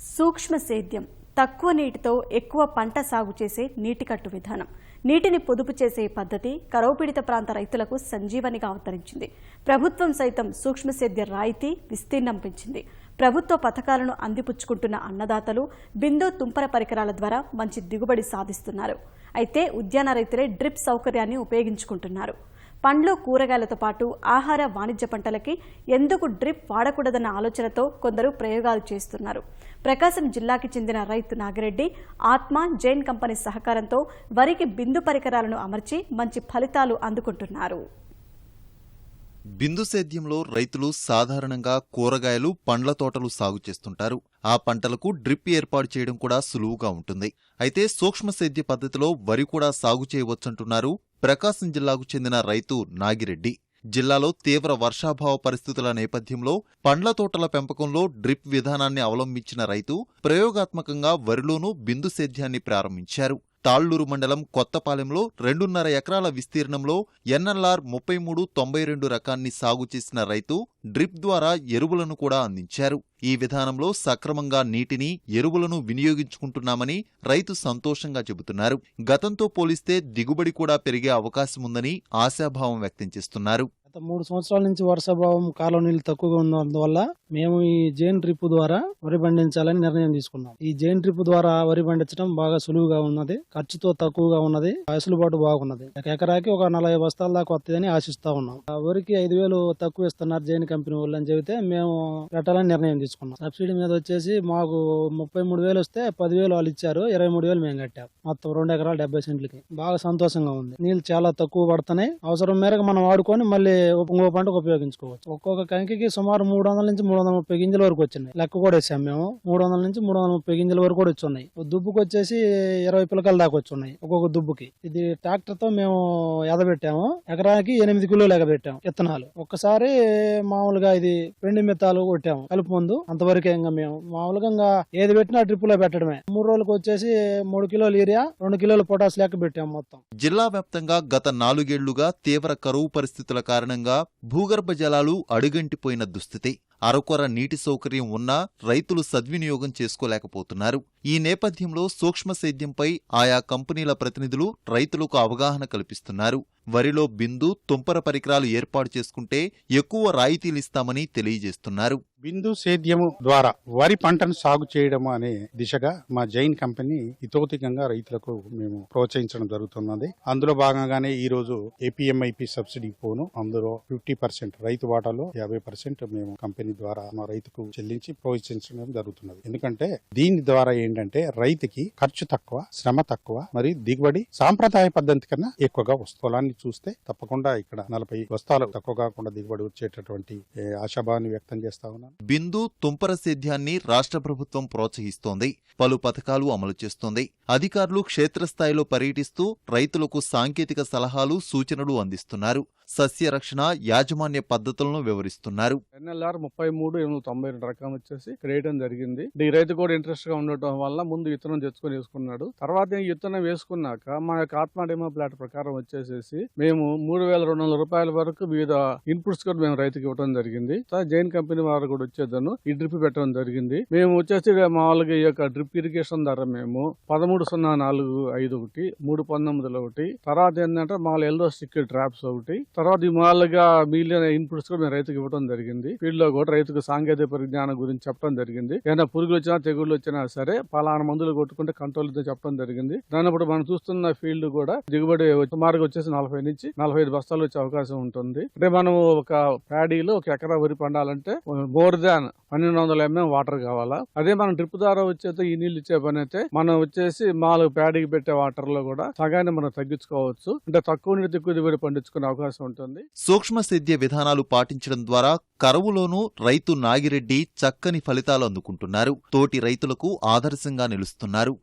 సూక్ష్మ సేద్యం తక్కువ నీటితో ఎక్కువ పంట సాగు చేసే నీటికట్టు విధానం. నీటిని పొదుపు చేసే పద్ధతి కరవుపీడిత ప్రాంత రైతులకు సంజీవనిగా అవతరించింది. ప్రభుత్వం సైతం సూక్ష్మ సేద్య రాయితీ విస్తీర్ణం పెంచింది. ప్రభుత్వ పథకాలను అందిపుచ్చుకుంటున్న అన్నదాతలు బిందు తుంపర పరికరాల ద్వారా మంచి దిగుబడి సాధిస్తున్నారు. అయితే ఉద్యాన రైతులే డ్రిప్ సౌకర్యాన్ని ఉపయోగించుకుంటున్నారు. పండ్లు కూరగాయలతో పాటు ఆహార వాణిజ్య పంటలకి ఎందుకు డ్రిప్ వాడకూడదన్న ఆలోచనతో కొందరు ప్రయోగాలు చేస్తున్నారు. ప్రకాశం జిల్లాకి చెందిన రైతు నాగిరెడ్డి ఆత్మ జైన్ కంపెనీ సహకారంతో వరికి బిందు పరికరాలను అమర్చి మంచి ఫలితాలు అందుకుంటున్నారు. బిందు సేద్యంలో రైతులు సాధారణంగా కూరగాయలు పండ్ల తోటలు సాగు చేస్తుంటారు. ఆ పంటలకు డ్రిప్ ఏర్పాటు చేయడం కూడా సులువుగా ఉంటుంది. అయితే సూక్ష్మ సేద్య పద్ధతిలో వరి కూడా సాగు చేయవచ్చంటున్నారు ప్రకాశం జిల్లాకు చెందిన రైతు నాగిరెడ్డి. జిల్లాలో తీవ్ర వర్షాభావ పరిస్థితుల నేపథ్యంలో పండ్ల తోటల పెంపకంలో డ్రిప్ విధానాన్ని అవలంబించిన రైతు ప్రయోగాత్మకంగా వరిలోనూ బిందు సేద్యాన్ని ప్రారంభించారు. తాళ్ళూరు మండలం కొత్తపాలెంలో రెండున్నర ఎకరాల విస్తీర్ణంలో ఎన్ఎల్ఆర్ ముప్పై మూడు తొంభై రెండు రకాన్ని సాగు చేసిన రైతు డ్రిప్ ద్వారా ఎరువులను కూడా అందించారు. ఈ విధానంలో సక్రమంగా నీటిని ఎరువులను వినియోగించుకుంటున్నామని రైతు సంతోషంగా చెబుతున్నారు. గతంతో పోలిస్తే దిగుబడి కూడా పెరిగే అవకాశముందని ఆశాభావం వ్యక్తం చేస్తున్నారు. గత మూడు సంవత్సరాల నుంచి వర్షాభావం కాలువ నీళ్ళు తక్కువగా ఉన్నందువల్ల మేము ఈ జైన్ ట్రిప్ ద్వారా వరి పండించాలని నిర్ణయం తీసుకున్నాం. ఈ జైన్ ట్రిప్ ద్వారా వరి పండించడం బాగా సులువుగా ఉన్నది ఖర్చుతో తక్కువగా ఉన్నది వెసులుబాటు బాగున్నది. ఒక ఎకరాకి ఒక నలభై బస్తాల దాకా వస్తుందని ఆశిస్తా ఉన్నాం. ఆ వరికి ఐదు వేలు తక్కువ ఇస్తున్నారు జైన్ కంపెనీ వాళ్ళు అని చెబితే మేము పెట్టాలని నిర్ణయం తీసుకున్నాం. సబ్సిడీ మీద వచ్చేసి మాకు ముప్పై మూడు వేలు వస్తే పదివేలు వాళ్ళు ఇచ్చారు ఇరవై మూడు వేలు మేము కట్టాం. మొత్తం రెండు ఎకరాలు డెబ్బై సెంట్లకి. బాగా సంతోషంగా ఉంది. నీళ్ళు చాలా తక్కువ పడుతున్నాయి. అవసరం మేరకు మనం వాడుకొని మళ్ళీ ఇంకో పంటకు ఉపయోగించుకోవచ్చు. ఒక్కొక్క కంకికి సుమారు మూడు వందల నుంచి మూడు వందల ముప్పై గింజల వరకు వచ్చినాయి. లెక్క కూడా వేసాం మేము. మూడు వందల నుంచి మూడు వందల ముప్పై గింజల వరకు కూడా వచ్చి ఉన్నాయి దుబ్బుకి వచ్చేసి ఇరవై పిలకల దాకా వచ్చి ఉన్నాయి ఒక్కొక్క దుబ్బుకి. ఇది ట్రాక్టర్తో మేము ఎదబెట్టాము. ఎకరానికి ఎనిమిది కిలోలు ఎగబెట్టాము విత్తనాలు ఒక్కసారి మామూలుగా ఇది పెండి మిత్తాలు కొట్టాము కలుపు ముందు. అంతవరకే ఇంకా మేము మామూలుగా ఇంకా ఏది పెట్టినా డ్రిప్లో పెట్టడమే. మూడు రోజులకు వచ్చేసి మూడు కిలోలు ఏరియా రెండు కిలోలు పొటాస్ లెక్క పెట్టాము మొత్తం. జిల్లా వ్యాప్తంగా గత నాలుగేళ్ళుగా తీవ్ర కరువు పరిస్థితుల కారణం కారణంగా భూగర్భ జలాలు అడుగంటిపోయిన దుస్థితి. అరకొర నీటి సౌకర్యం ఉన్నా రైతులు సద్వినియోగం చేసుకోలేకపోతున్నారు. ఈ నేపథ్యంలో సూక్ష్మ సేద్యంపై ఆయా కంపెనీల ప్రతినిధులు రైతులకు అవగాహన కల్పిస్తున్నారు. వరిలో బిందు తుంపర పరికరాలు ఏర్పాటు చేసుకుంటే ఎక్కువ రాయితీలిస్తామని తెలియజేస్తున్నారు. బిందు సేద్యము ద్వారా వరి పంటను సాగు చేయడం అనే దిశగా మా జైన్ కంపెనీ ఇతోతికంగా రైతులకు మేము ప్రోత్సహించడం జరుగుతున్నది. అందులో భాగంగానే ఈ రోజు ఏపీఎంఐపి సబ్సిడీ పోను. అందులో ఫిఫ్టీ పర్సెంట్ రైతు వాటాలో యాభై పర్సెంట్ మేము కంపెనీ ద్వారా మా రైతుకు చెల్లించి ప్రోత్సహించడం జరుగుతున్నది. ఎందుకంటే దీని ద్వారా ఏంటంటే రైతుకి ఖర్చు తక్కువ శ్రమ తక్కువ మరియు దిగుబడి సాంప్రదాయ పద్ధతి కన్నా ఎక్కువగా వస్తుంది పొలాన్ని చూస్తే తప్పకుండా ఇక్కడ నలభై వస్తాలు తక్కువ కాకుండా దిగుబడి వచ్చేటటువంటి ఆశాభావాన్ని వ్యక్తం చేస్తా ఉన్నాను. బిందు తుంపర సేద్యాన్ని రాష్ట్ర ప్రభుత్వం ప్రోత్సహిస్తోంది. పలు పథకాలు అమలు చేస్తోంది. అధికారులు క్షేత్రస్థాయిలో పర్యటిస్తూ రైతులకు సాంకేతిక సలహాలు సూచనలు అందిస్తున్నారు. సస్య రక్షణ యాజమాన్య పద్ధతులను వివరిస్తున్నారు. ఎన్ఎల్ఆర్ ముప్పై మూడు ఎనిమిది తొంభై రెండు రకం వచ్చేసి ఇక్కడ వేయడం జరిగింది. ఈ రైతు కూడా ఇంట్రెస్ట్గా ఉండటం వల్ల ముందు విత్తనం తెచ్చుకొని వేసుకున్నాడు. తర్వాత ఈ విత్తనం వేసుకున్నాక మా యొక్క ఆత్మ డెమో ప్లాట్ ప్రకారం వచ్చేసేసి మేము మూడు వేల రెండు వందల రూపాయల వరకు వివిధ ఇన్పుట్స్ కూడా మేము రైతుకి ఇవ్వడం జరిగింది. తర్వాత జైన్ కంపెనీ వారు కూడా వచ్చేదాను ఈ డ్రిప్ పెట్టడం జరిగింది. మేము వచ్చేసి మామూలుగా ఈ యొక్క డ్రిప్ ఇరిగేషన్ ధర మేము పదమూడు సున్నా నాలుగు ఐదు ఒకటి మూడు పంతొమ్మిదిలో ఒకటి. తర్వాత ఏంటంటే మామూలు ఎల్లో స్టిక్ ట్రాప్స్ ఒకటి. తర్వాత ఈ మాలుగా మిగిలిన ఇన్పుట్స్ కూడా మేము రైతుకి ఇవ్వడం జరిగింది. ఫీల్డ్లో కూడా రైతుకు సాంకేతిక పరిజ్ఞానం గురించి చెప్పడం జరిగింది. ఏదైనా పురుగులు వచ్చినా తెగుళ్ళు వచ్చినా సరే పలానా మందులు కొట్టుకుంటే కంట్రోల్ చెప్పడం జరిగింది. దాని ఇప్పుడు మనం చూస్తున్న ఫీల్డ్ కూడా దిగుబడి సుమారుగా వచ్చేసి నలభై నుంచి నలభై ఐదు బస్తాలు వచ్చే అవకాశం ఉంటుంది. అంటే మనం ఒక ప్యాడీలో ఒక ఎకరా వరి పండాలంటే మోర్ దాన్ పన్నెండు వందల ఎంఎం వాటర్ కావాలా? అదే మనం డ్రిప్ ద్వారా వచ్చేది ఈ నీళ్ళు ఇచ్చే పని అయితే మనం వచ్చేసి మాలు ప్యాడీకి పెట్టే వాటర్లో కూడా సగాన్ని మనం తగ్గించుకోవచ్చు. అంటే తక్కువ నీటి ఎక్కువ దిగుబడి పండించుకునే అవకాశం ఉంటుంది. సూక్ష్మ సేద్య విధానాలు పాటించడం ద్వారా కరువులోనూ రైతు నాగిరెడ్డి చక్కని ఫలితాలు అందుకుంటున్నారు. తోటి రైతులకు ఆదర్శంగా నిలుస్తున్నారు.